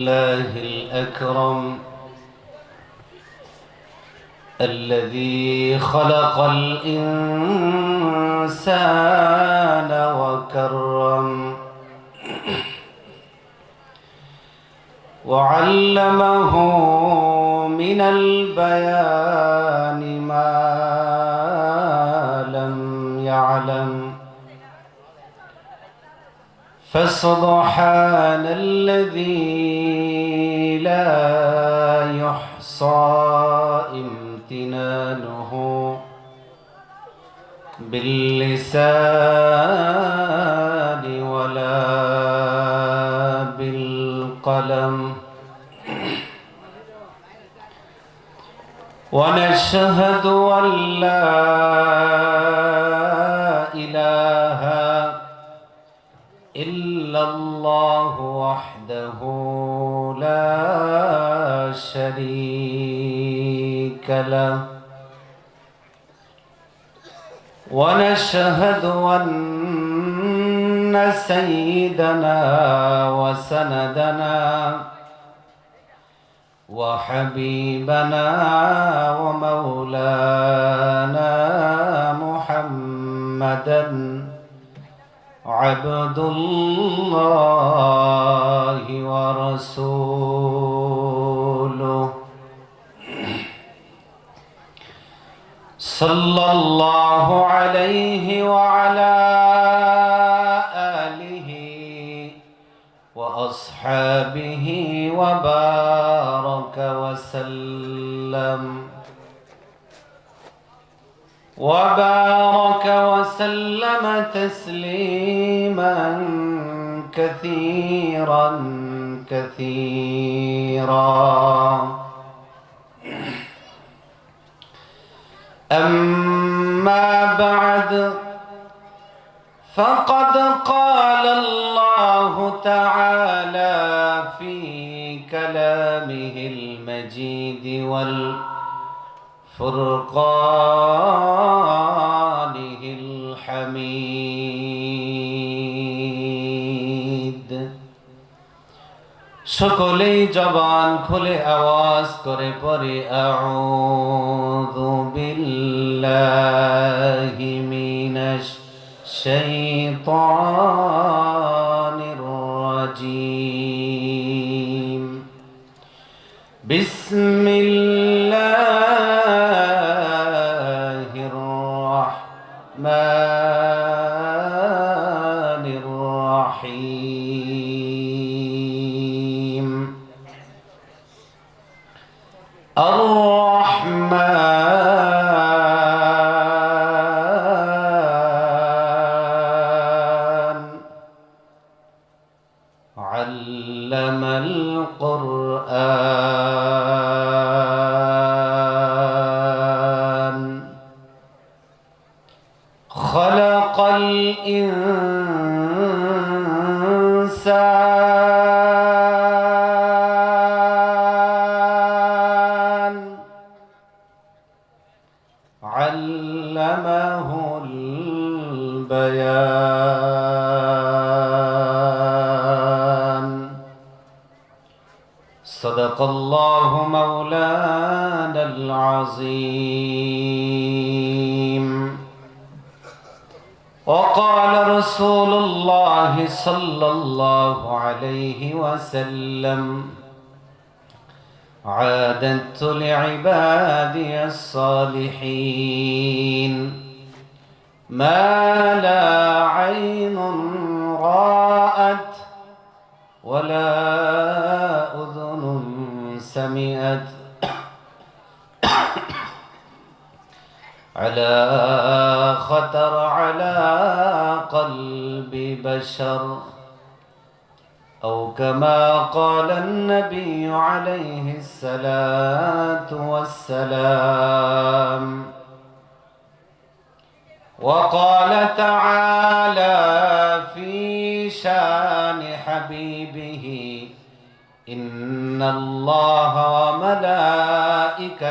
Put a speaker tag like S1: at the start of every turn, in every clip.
S1: الله الأكرم الذي خلق الإنسان وكرم وعلمه من البيان ما لم يعلم فسبحان الذي لا يحصى امتنانه باللسان ولا بالقلم ونشهد أن لا وحده لا شريك له. ونشهد أن سيدنا وسندنا وحبيبنا ومولانا محمدا عبد الله ورسوله. صلى الله عليه وعلى آله وأصحابه وبارك وسلم. وبارك وسلم تسليما كثيرا كثيرا. أما بعد فقد قال الله تعالى في كلامه المجيد والفرقانه সকলেই জবান খুলে আওয়াজ করে পরে আউযু বিল্লাহি علم القرآن. خلق الإنسان رسول الله صلى الله عليه وسلم. عادت لعبادي الصالحين. ما لا عين رأت ولا أذن سمعت. على خطر على قلب بشر. أو كما قال النبي عليه الصلاة والسلام وقال تعالى في شان حبيبه إن الله وملائكته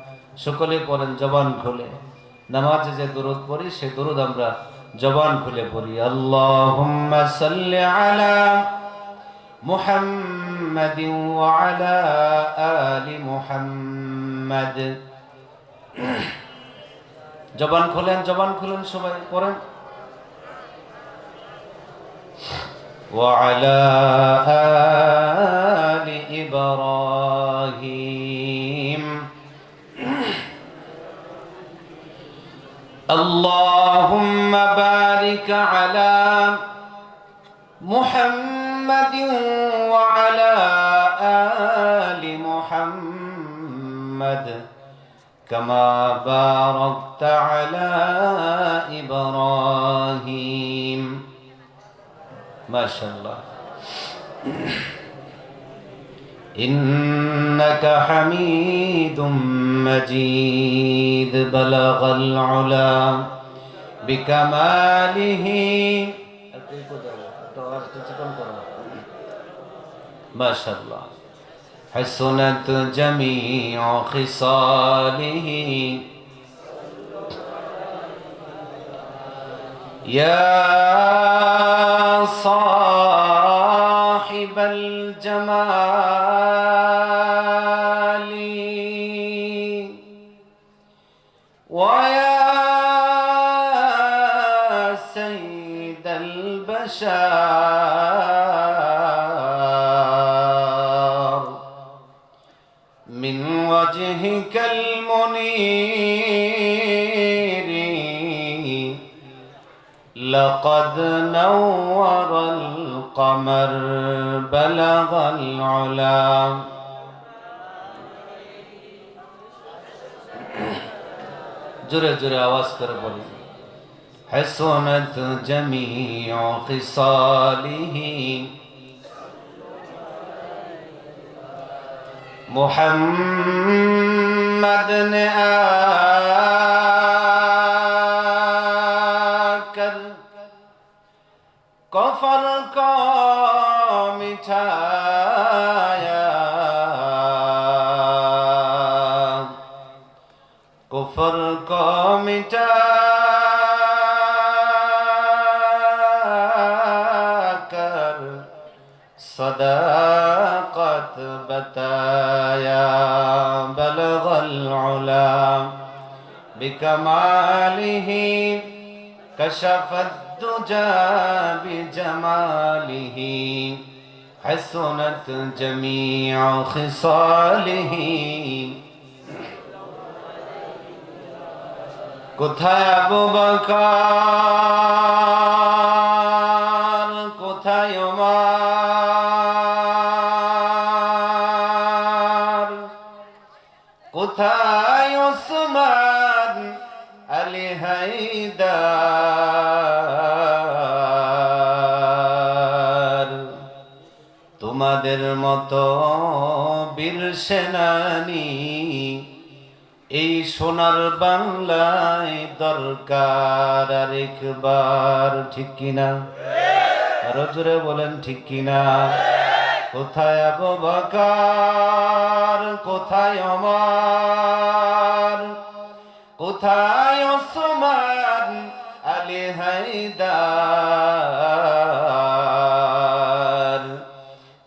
S1: সকলে পড়েন জবান খুলে নামাজে যে দরুদ পড়ি সে দরুদ আমরা জবান খুলে পড়ি আল্লাহুম্মা সাল্লি আলা محمد وعلى آل محمد জবান খোলেন জবান খুলেন সবাই পড়েন وعلى آل محمد وعلى آل محمد كما باركت على إبراهيم. ما شاء الله. إنك حميد مجيد. بلغ العلا بكماله. ما شاء الله حسنت جميع خصاله. يا صاحب من وجهك المنير. لقد نور القمر بلغ العلا. جرى جرى واسكر کر حسنت جميع خصاله. محمد نے آ کر کفر کا مٹھا صداقت بتایا بلغ العلا بكماله كشف الدجى بجماله حسنت جميع خصاله কোথায় আবু বকর সেনানী, এই সোনার বাংলায় দরকার আর একবার ঠিক কিনা? আরও জোরে বলেন, ঠিক কিনা? কোথায় আবু বকর? কোথায় অমার কোথায় ওসমান? আলী হায়দার?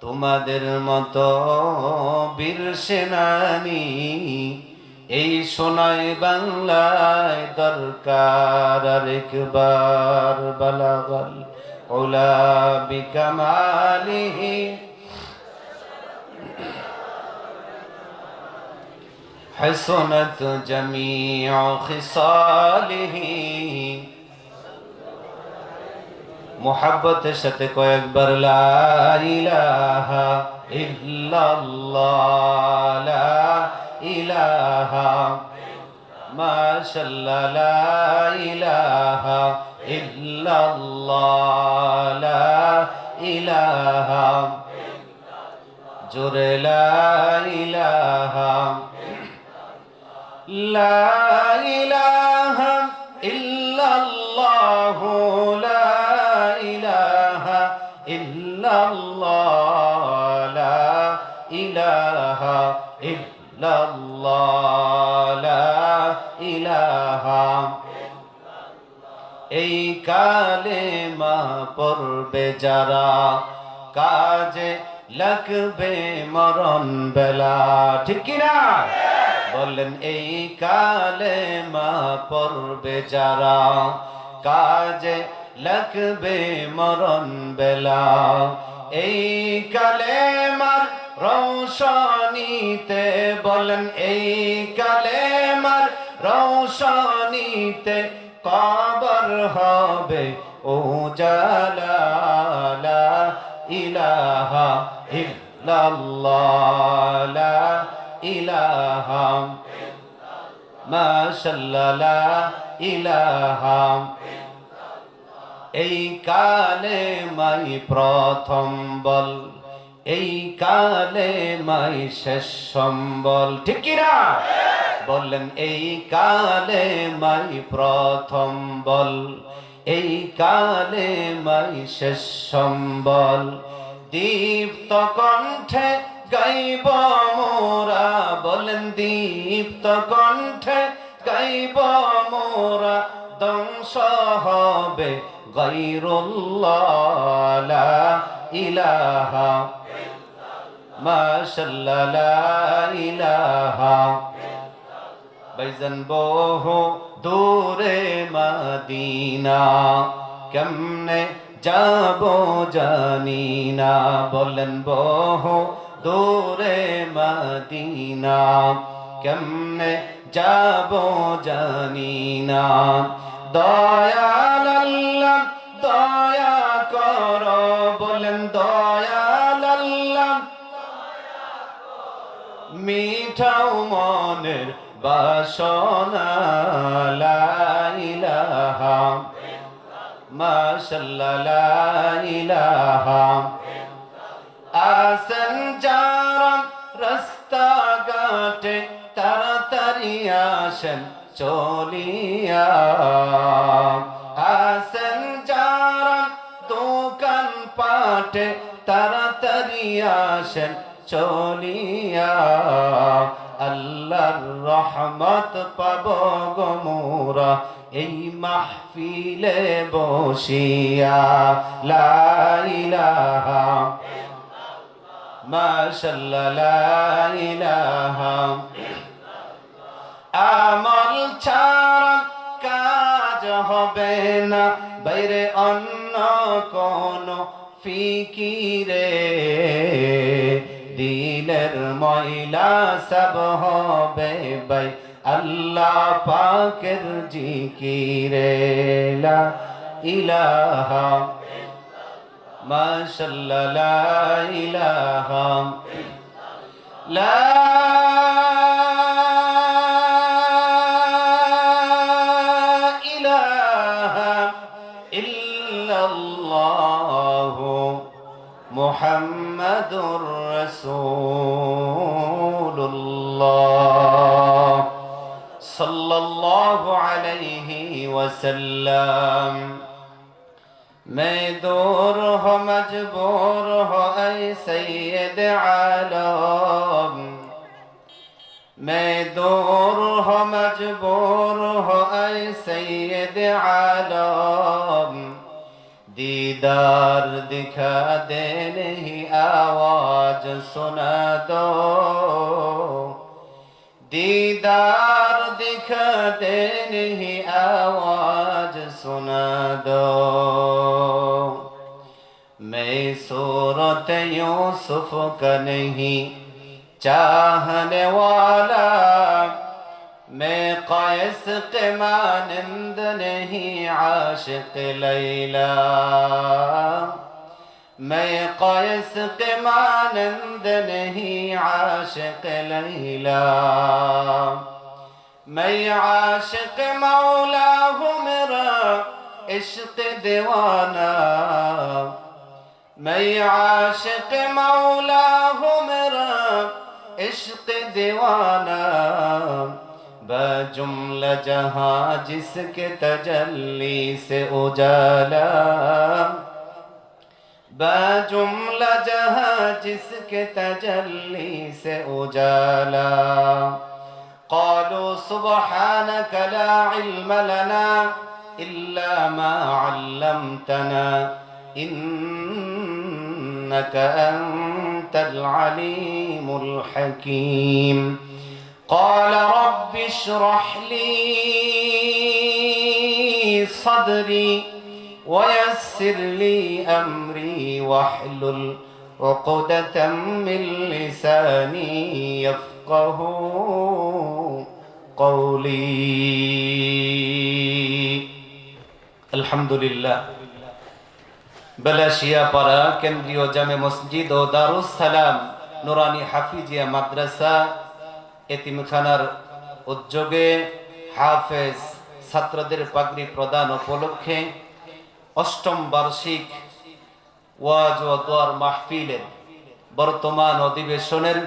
S1: তোমাদের মতো সেনানী এই সোনায় বাংলায় দরকার আর একবার বালাগল ওলা বিকামালিহি حسنت جميع خصاله মোহাব্বতের সাথে কয়েকবার লা ইলাহা ইল্লাল্লাহ, লা ইলাহা, মাশাল্লাহ, লা ইলাহা ইল্লাল্লাহ, লা ইলাহা, জোরে লা ইলাহা, লা লা এই কালে মা পড়বে যারা, কাজে লাগবে মরণ বেলা। ঠিক কিনা বললেন, এই কালে মা পড়বে যারা, কাজে লাগবে মরণ বেলা এই কালে মার রৌশনীতে বলেন, এই কালে মার রৌশনীতে কবর হবে, ও জালা ইলাহা ইল্লাল্লাহ ইলাহা মাশাল্লাহ ইলাহা এই কালে মাই প্রথম বল, এই কালে মাই শেষ সম্বল। ঠিক বললেন, এই কালে মাই প্রথম বল, এই কালে মাই শেষ সম্বল। দীপ্ত কণ্ঠে গাইব মোরা, বলেন, দীপ্ত কণ্ঠে গাইব মোরা, ধ্বংস হবে গাইরুল্লাহ লা ইলাহা মাশাল্লাহ লা ইলাহা বাইজান বহু দূরে মদিনা, কেমনে যাব জানি না। বলেন বহু দূরে মদিনা, কেমনে যাব জানি না। দয়াল বাসনা লা ইলাহা মাশাল্লাহ লা ইলাহা আসন যারা রাস্তা ঘাটে তাড়াতাড়ি আসেন, চলিয়া। আসেন যারা দোকান পাটে তাড়াতাড়ি আসেন, চলিয়া। আল্লাহর রহমত পাব গমুরা এই মাহফিলে বসিয়া। মাশাল্লাহ আমল ছাড়া কাজ হবে না, বাইরে অন্য কোন ফিকিরে। দিলের ময়লা সব হবে বাই আল্লাহ পাকের জিকিরে লা ইলাহা মাশাল্লাহ লা ইলাহা। লা محمد رسول الله صلى الله عليه وسلم. میں دور ہو مجبور هو أي سيد عالم. میں دور مجبور هو أي سيد عالم. दीदार दिखा दे नहीं, आवाज़ सुना दो। दीदार दिखा दे नहीं, आवाज़ सुना दो। मैं सूरत यूसुफ का नहीं, चाहने वाला میں قائس قمانند نہیں عاشق لیلا۔ میں قائس قمانند نہیں عاشق لیلا۔ میں عاشق مولا ہوں میرا عشق دیوانا میں عاشق مولا ہوں میرا عشق دیوانا بجمل جہاں جس کے تجلی سے اجالا بجمل جہاں جس کے تجلی سے اجالا قالوا سبحانك لا علم لنا إلا ما علمتنا إنك أنت العليم الحكيم قال رب اشرح لي صدري ويسر لي أمري واحلل عقدة من لساني يفقه قولي الحمد لله বেলাশিয়াপাড়া কেন্দ্রীয় জামে মসজিদ ও দারুস সালাম নুরানি হাফিজিয়া মাদ্রাসা এতিমখানার উদ্যোগে হাফেজ ছাত্রদের পাগড়ি প্রদান উপলক্ষে অষ্টম বার্ষিক ওয়াজ ও দোয়ার মাহফিলের বর্তমান অধিবেশনের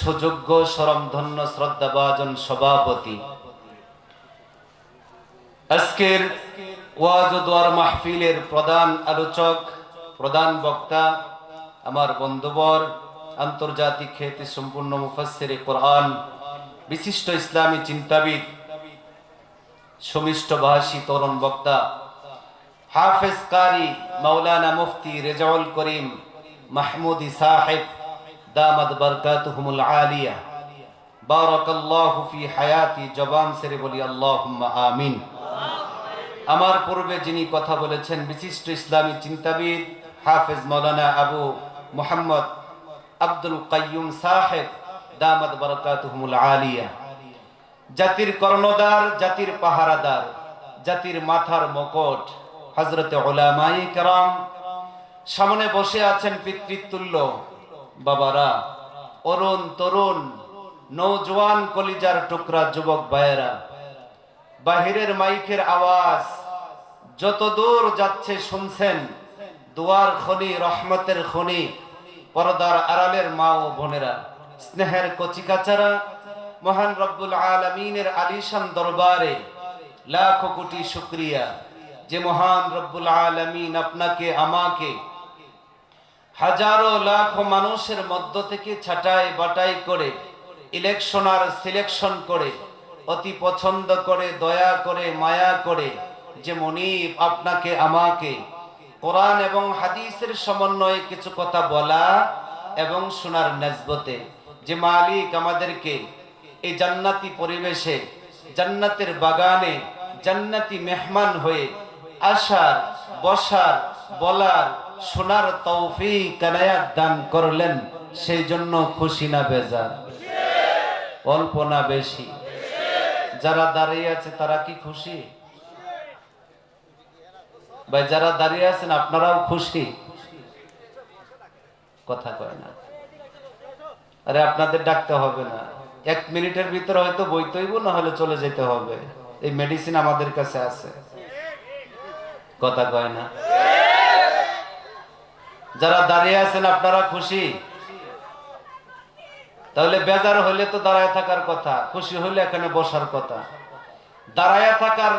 S1: সুযোগ্য সরমধন্য শ্রদ্ধাভাজন সভাপতি। আজকের ওয়াজ ও দোয়ার মাহফিলের প্রধান আলোচক, প্রধান বক্তা আমার বন্ধুবর আন্তর্জাতিক খ্যাতি সম্পূর্ণ মুফাসসির কোরআন, বিশিষ্ট ইসলামী চিন্তাবিদ, সুমিষ্ট ভাষী তরুণ বক্তা, হাফেজ কারি মাওলানা মুফতি রেজাউল করিম মাহমুদি সাহেব, দামাদ বরকাতুহুমুল আলিয়া। বারাকাল্লাহু ফি হায়াতি জবান সেরে বলি, আল্লাহুম্মা আমিন। আমার পূর্বে যিনি কথা বলেছেন, বিশিষ্ট ইসলামী চিন্তাবিদ হাফেজ মৌলানা আবু মোহাম্মদ আব্দুল কাইয়ুম সাহেব দামাদ বরকাতুহুমুল আলিয়া। জাতির কর্ণদার জাতির পাহারাদার, জাতির মাথার মুকুট হজরতে ওলামাই কেরাম। সামনে বসে আছেন পিতৃতুল্য বাবারা, অরুণ তরুণ নৌজওয়ান কলিজার টুকরা যুবক ভাইয়েরা। বাহিরের মাইকের আওয়াজ যত দূর যাচ্ছে শুনছেন, দুয়ার খনি, রহমতের খনি পর্দার আড়ালের মা ও বোনেরা, স্নেহের কচিকাচারা, মহান রব্বুল আলমিনের আলিশান দরবারে লাখো কোটি শুক্রিয়া যে মহান রব্বুল আলমিন আপনাকে, আমাকে হাজারো লাখো মানুষের মধ্য থেকে ছাটাই বাটাই করে ইলেকশন আর সিলেকশন করে, অতি পছন্দ করে, দয়া করে, মায়া করে যে মনিব আপনাকে, আমাকে কোরআন এবং হাদিসের সমন্বয়ে কিছু কথা বলা এবং শোনার নেজবতে যে মালিক আমাদেরকে এই জান্নাতি পরিবেশে, জান্নাতের বাগানে, জান্নাতি মেহমান হয়ে আসার, বসার, বলার, শোনার তৌফিক কানায়াত দান করলেন, সেই জন্য খুশি না বেজার? অল্প না বেশি? যারা দাঁড়িয়ে আছে তারা কি খুশি? ভাই, যারা দাঁড়িয়ে আছেন, আপনারাও খুশি? কথা কয় না। আরে, আপনাদের ডাকতে হবে না। এক মিনিটের ভিতরে হয়তো বইতেইব না হলে চলে যেতে হবে। এই মেডিসিন আমাদের কাছে আছে। কথা কয় না। যারা দাঁড়িয়ে আছেন, আপনারা খুশি? তাহলে বেজার হইলে তো দাঁড়ায় থাকার কথা, খুশি হইলে এখানে বসার কথা। দাঁড়ায় থাকার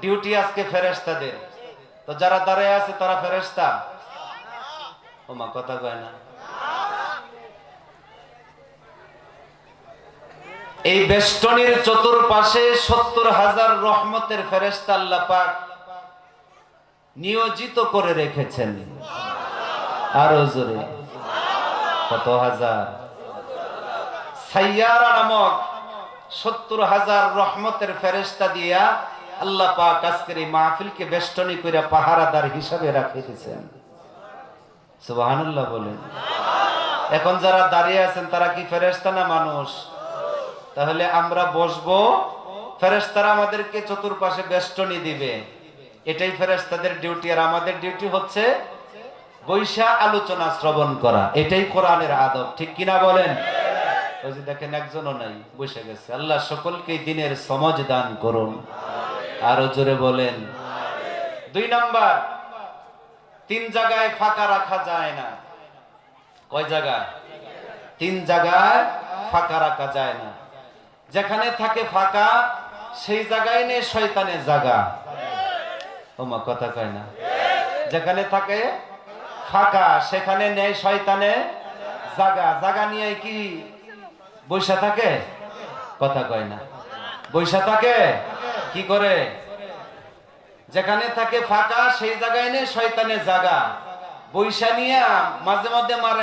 S1: ডিউটি আজকে ফেরেস্তাদের তো যারা দাঁড়ায় আছে, তারা ফেরেস্তা ওমা কথা কয় না। এই বেষ্টনীর চতুর্পাশে সত্তর হাজার রহমতের ফেরেস্তা আল্লাহ পাক নিয়োজিত করে রেখেছেন। আরও জোরে। কত হাজার? সাইয়ারা নামক সত্তর হাজার রহমতের ফেরেস্তা দিয়া আল্লাহ পাক আজকের এই মাহফিলকে বেষ্টনী করে পাহারাদার হিসাবে রাখে দিয়েছেন। সুবহানাল্লাহ বলেন। এখন যারা দাঁড়িয়ে আছেন, তারা কি ফেরেস্তা না মানুষ? তাহলে আমরা বসবো। ফেরেস্তারা আমাদেরকে চতুর্পাশে বেষ্টনী দিবে। এটাই ফেরেস্তাদের ডিউটি। আর আমাদের ডিউটি হচ্ছে বৈশা আলোচনা শ্রবণ করা। এটাই কোরআনের আদব। ঠিক কিনা বলেন? ওই যে দেখেন একজনও নাই, বসে গেছে। আল্লাহ সকলকে দিনের সমাজ দান করুন। আরও জোরে বলেন। দুই নাম্বার, তিন জায়গায় ফাঁকা রাখা যায় না। কয় জায়গা? তিন জায়গায় ফাঁকা রাখা যায় না। যেখানে থাকে ফাঁকা, সেই জায়গায় নেই শয়তানের জায়গা। ওমা কথা কয় না। যেখানে থাকে ফাঁকা, সেখানে নেই শয়তানে জাগা জাগা নিয়ে কি বৈশা থাকে? কথা কয় না। বৈশা থাকে? কি করে? যেখানে থাকে ফাঁকা, সেই জায়গায় নেই শয়তানের জায়গা বৈশা নিয়ে মাঝে মধ্যে মারা